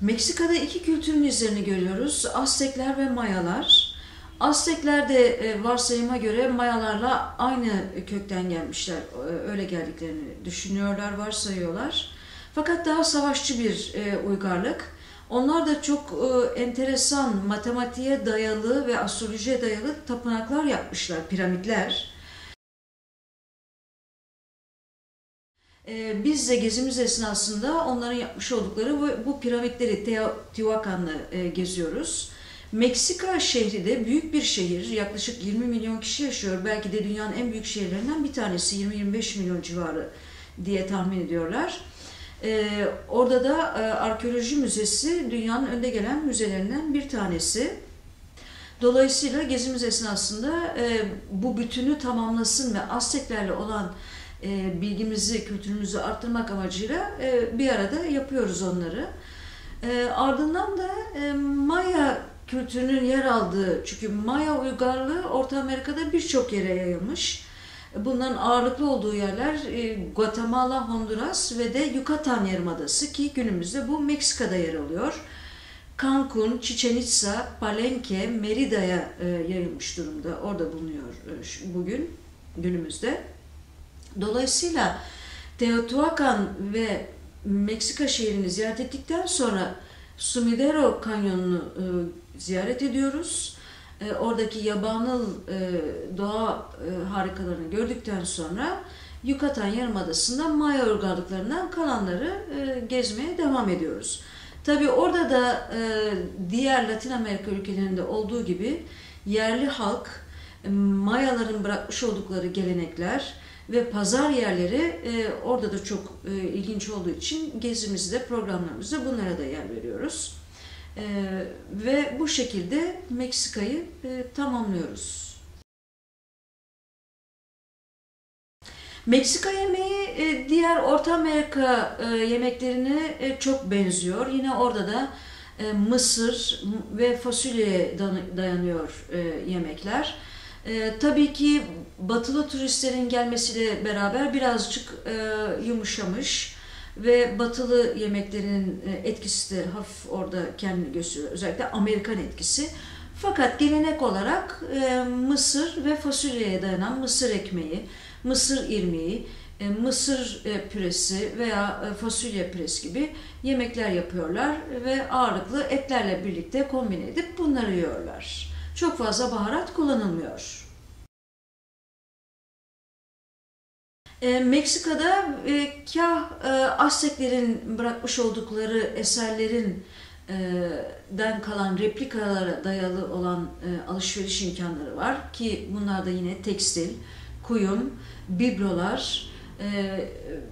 Meksika'da iki kültürün izlerini görüyoruz. Aztekler ve Mayalar. Aztekler de e, varsayıma göre Mayalarla aynı kökten gelmişler. E, öyle geldiklerini düşünüyorlar, varsayıyorlar. Fakat daha savaşçı bir e, uygarlık. Onlar da çok enteresan matematiğe dayalı ve astrolojiye dayalı tapınaklar yapmışlar, piramitler. Ee, biz de gezimiz esnasında onların yapmış oldukları bu, bu piramitleri Teotihuacan'la e, geziyoruz. Meksika şehri de büyük bir şehir. Yaklaşık 20 milyon kişi yaşıyor. Belki de dünyanın en büyük şehirlerinden bir tanesi. 20-25 milyon civarı diye tahmin ediyorlar. Ee, orada da e, arkeoloji müzesi dünyanın önde gelen müzelerinden bir tanesi. Dolayısıyla gezimiz esnasında e, bu bütünü tamamlasın ve Azteklerle olan e, bilgimizi, kültürümüzü arttırmak amacıyla e, bir arada yapıyoruz onları. E, ardından da e, Maya kültürünün yer aldığı, çünkü Maya uygarlığı Orta Amerika'da birçok yere yayılmış. Bunların ağırlıklı olduğu yerler e, Guatemala, Honduras ve de Yucatan Yarımadası ki günümüzde bu Meksika'da yer alıyor. Cancun, Chichen Itza, Palenque, Merida'ya e, yayılmış durumda. Orada bulunuyor e, bugün, günümüzde. Dolayısıyla Teotihuacan ve Meksika şehrini ziyaret ettikten sonra Sumidero Kanyonu'nu e, ziyaret ediyoruz. E, oradaki yabanıl e, doğa e, harikalarını gördükten sonra Yucatan Yarımadası'nda Maya uygarlıklarından kalanları e, gezmeye devam ediyoruz. Tabi orada da e, diğer Latin Amerika ülkelerinde olduğu gibi yerli halk Mayaların bırakmış oldukları gelenekler, ve pazar yerleri e, orada da çok e, ilginç olduğu için gezimizde, programlarımızda bunlara da yer veriyoruz. E, ve bu şekilde Meksika'yı e, tamamlıyoruz. Meksika yemeği e, diğer Orta Amerika e, yemeklerine e, çok benziyor. Yine orada da e, mısır ve fasulyeye dayanıyor e, yemekler. E, tabii ki batılı turistlerin gelmesiyle beraber birazcık e, yumuşamış ve batılı yemeklerin e, etkisi de hafif orada kendini gösteriyor. Özellikle Amerikan etkisi. Fakat gelenek olarak e, mısır ve fasulyeye dayanan mısır ekmeği, mısır irmiği, e, mısır e, püresi veya e, fasulye püresi gibi yemekler yapıyorlar ve ağırlıklı etlerle birlikte kombine edip bunları yiyorlar. Çok fazla baharat kullanılmıyor. E, Meksika'da e, kah e, Azteklerin bırakmış oldukları eserlerin e, den kalan replikalara dayalı olan e, alışveriş imkanları var ki bunlar da yine tekstil, kuyum, biblolar e,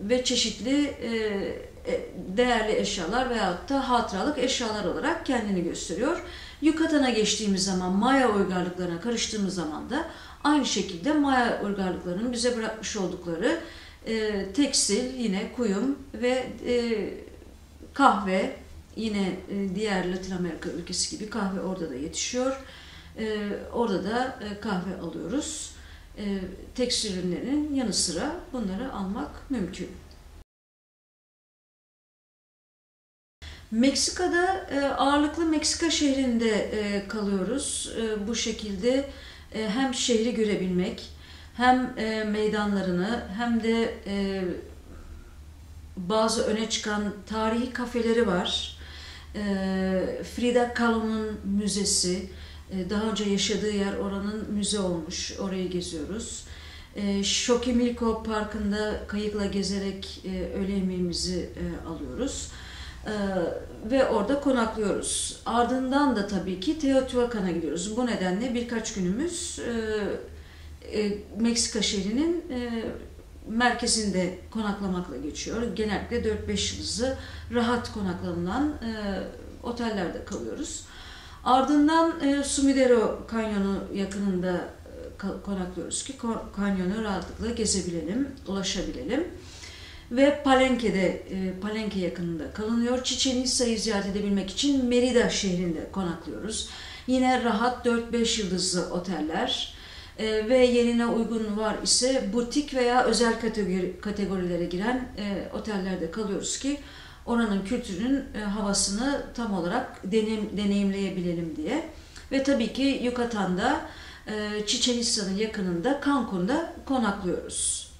ve çeşitli e, e değerli eşyalar veyahut da hatıralık eşyalar olarak kendini gösteriyor. Yukatan'a geçtiğimiz zaman, Maya uygarlıklarına karıştığımız zaman da aynı şekilde Maya uygarlıklarının bize bırakmış oldukları e, tekstil, yine kuyum ve e, kahve, yine e, diğer Latin Amerika ülkesi gibi kahve orada da yetişiyor. E, orada da e, kahve alıyoruz. E, tekstil ürünlerinin yanı sıra bunları almak mümkün. Meksika'da e, ağırlıklı Meksika şehrinde e, kalıyoruz. E, bu şekilde hem şehri görebilmek, hem meydanlarını, hem de bazı öne çıkan tarihi kafeleri var. Frida Kahlo'nun müzesi, daha önce yaşadığı yer oranın müze olmuş, orayı geziyoruz. E, Şokimilko Parkı'nda kayıkla gezerek öğle yemeğimizi alıyoruz. Ee, ve orada konaklıyoruz. Ardından da tabii ki Teotihuacan'a gidiyoruz. Bu nedenle birkaç günümüz e, e, Meksika şehrinin e, merkezinde konaklamakla geçiyor. Genellikle 4-5 yıldızlı rahat konaklanılan e, otellerde kalıyoruz. Ardından e, Sumidero Kanyonu yakınında e, konaklıyoruz ki kanyonu rahatlıkla gezebilelim, ulaşabilelim ve Palenque'de, e, Palenque yakınında kalınıyor. Chichen Itza'yı ziyaret edebilmek için Merida şehrinde konaklıyoruz. Yine rahat 4-5 yıldızlı oteller e, ve yerine uygun var ise butik veya özel kategori, kategorilere giren e, otellerde kalıyoruz ki oranın kültürünün e, havasını tam olarak deneyim, deneyimleyebilelim diye. Ve tabii ki Yukatan'da e, Çiçen yakınında Cancun'da konaklıyoruz.